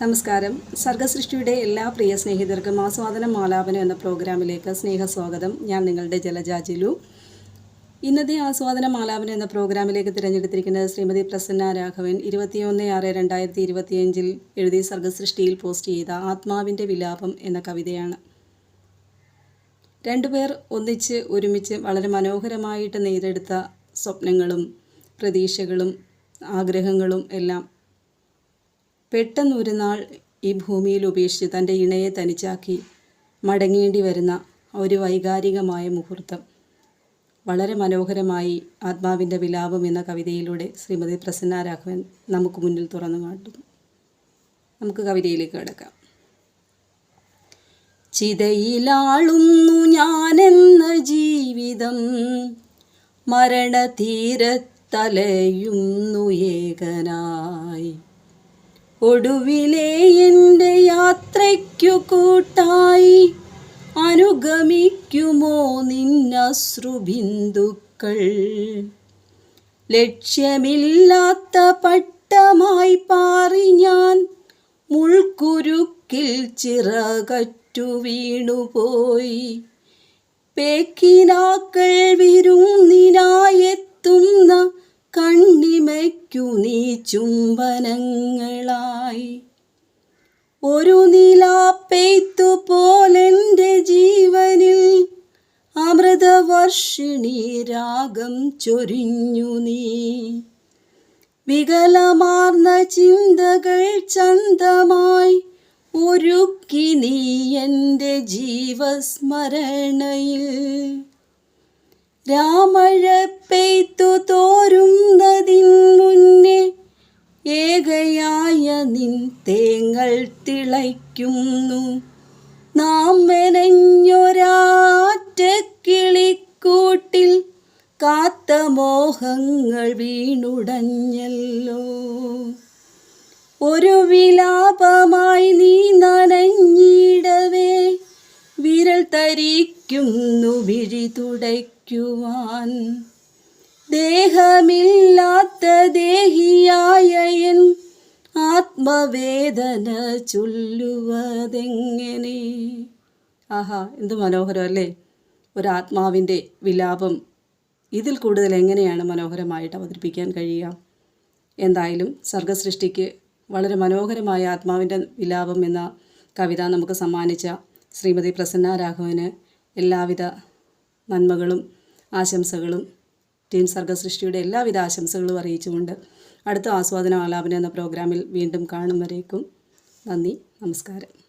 നമസ്കാരം. സർഗസൃഷ്ടിയുടെ എല്ലാ പ്രിയ സ്നേഹിതർക്കും ആസ്വാദനം മാലാപനം എന്ന പ്രോഗ്രാമിലേക്ക് സ്നേഹസ്വാഗതം. ഞാൻ നിങ്ങളുടെ ജലജാജിലു ഇന്നത്തെ ആസ്വാദന മാലാപനം എന്ന പ്രോഗ്രാമിലേക്ക് തിരഞ്ഞെടുത്തിരിക്കുന്നത് ശ്രീമതി പ്രസന്ന രാഘവൻ. ഇരുപത്തിയൊന്ന് ആറ് രണ്ടായിരത്തി ഇരുപത്തിയഞ്ചിൽ എഴുതി സർഗസൃഷ്ടിയിൽ പോസ്റ്റ് ചെയ്ത ആത്മാവിന്റെ വിലാപം എന്ന കവിതയാണ്. രണ്ടുപേർ ഒന്നിച്ച് ഒരുമിച്ച് വളരെ മനോഹരമായിട്ട് നേരെടുത്ത സ്വപ്നങ്ങളും പ്രതീക്ഷകളും ആഗ്രഹങ്ങളും എല്ലാം പെട്ടെന്നൊരു നാൾ ഈ ഭൂമിയിൽ ഉപേക്ഷിച്ച് തന്റെ ഇണയെ തനിച്ചാക്കി മടങ്ങേണ്ടി വരുന്ന ഒരു വൈകാരികമായ മുഹൂർത്തം. വളരെ മനോഹരമായി ആത്മാവിന്റെ വിലാപം എന്ന കവിതയിലൂടെ ശ്രീമതി പ്രസന്ന രാഘവൻ നമുക്ക് മുന്നിൽ തുറന്നു കാട്ടുന്നു. നമുക്ക് കവിതയിലേക്ക് കിടക്കാം. ചിതയിലാളുന്നു ഞാനെന്ന ജീവിതം മരണതീരത്തലയുന്നു ഏകനായി. ഒടുവിലെ എന്റെ യാത്രയ്ക്കു കൂട്ടായി അനുഗമിക്കുമോ നിന്നശ്രുബിന്ദുക്കൾ? ലക്ഷ്യമില്ലാത്ത പട്ടമായി പാറി ഞാൻ മുൾക്കുരുക്കിൽ ചിറകറ്റു വീണുപോയി. പേക്കിനാക്കൾ വിരുന്നിനായെത്തുന്ന കണ്ണിമയ്ക്കു നീ ചുംബനങ്ങളായി. ഒരു നിലാപ്പെയ്ത്തു പോലെന്റെ ജീവനിൽ അമൃതവർഷിണി രാഗം ചൊരിഞ്ഞു നീ. വികലമാർന്ന ചിന്തകൾ ചന്തമായി ഒരുക്കി നീ എന്റെ ജീവസ്മരണയിൽ. രാമഴ പെയ്ത്തു തോരുന്നതിൻ നിൻ തേങ്ങൾ തിളയ്ക്കുന്നു. നാം മെനഞ്ഞൊരാറ്റക്കിളിക്കൂട്ടിൽ കാത്ത മോഹങ്ങൾ വീണുടഞ്ഞല്ലോ. ഒരു വിലാപമായി നീ നനഞ്ഞിടവേ വിരൽ തരിക്കുന്നു വിഴി തുടയ്ക്കുവാൻ. ദേഹമില്ലാത്ത ആത്മവേദന ചൊല്ലുവതെങ്ങനെ? ആഹാ എന്ത് മനോഹരം അല്ലേ? ഒരാത്മാവിന്റെ വിലാപം ഇതിൽ കൂടുതൽ എങ്ങനെയാണ് മനോഹരമായിട്ട് അവതരിപ്പിക്കാൻ കഴിയുക? എന്തായാലും സർഗസൃഷ്ടിക്ക് വളരെ മനോഹരമായ ആത്മാവിന്റെ വിലാപം എന്ന കവിത നമുക്ക് സമ്മാനിച്ച ശ്രീമതി പ്രസന്ന രാഘവന് എല്ലാവിധ നന്മകളും ആശംസകളും ടീം സർഗസൃഷ്ടിയുടെ എല്ലാവിധ ആശംസകളും അറിയിച്ചുകൊണ്ട് അടുത്ത ആസ്വാദന ആലാപനം എന്ന പ്രോഗ്രാമിൽ വീണ്ടും കാണും വരേക്കും നന്ദി നമസ്കാരം.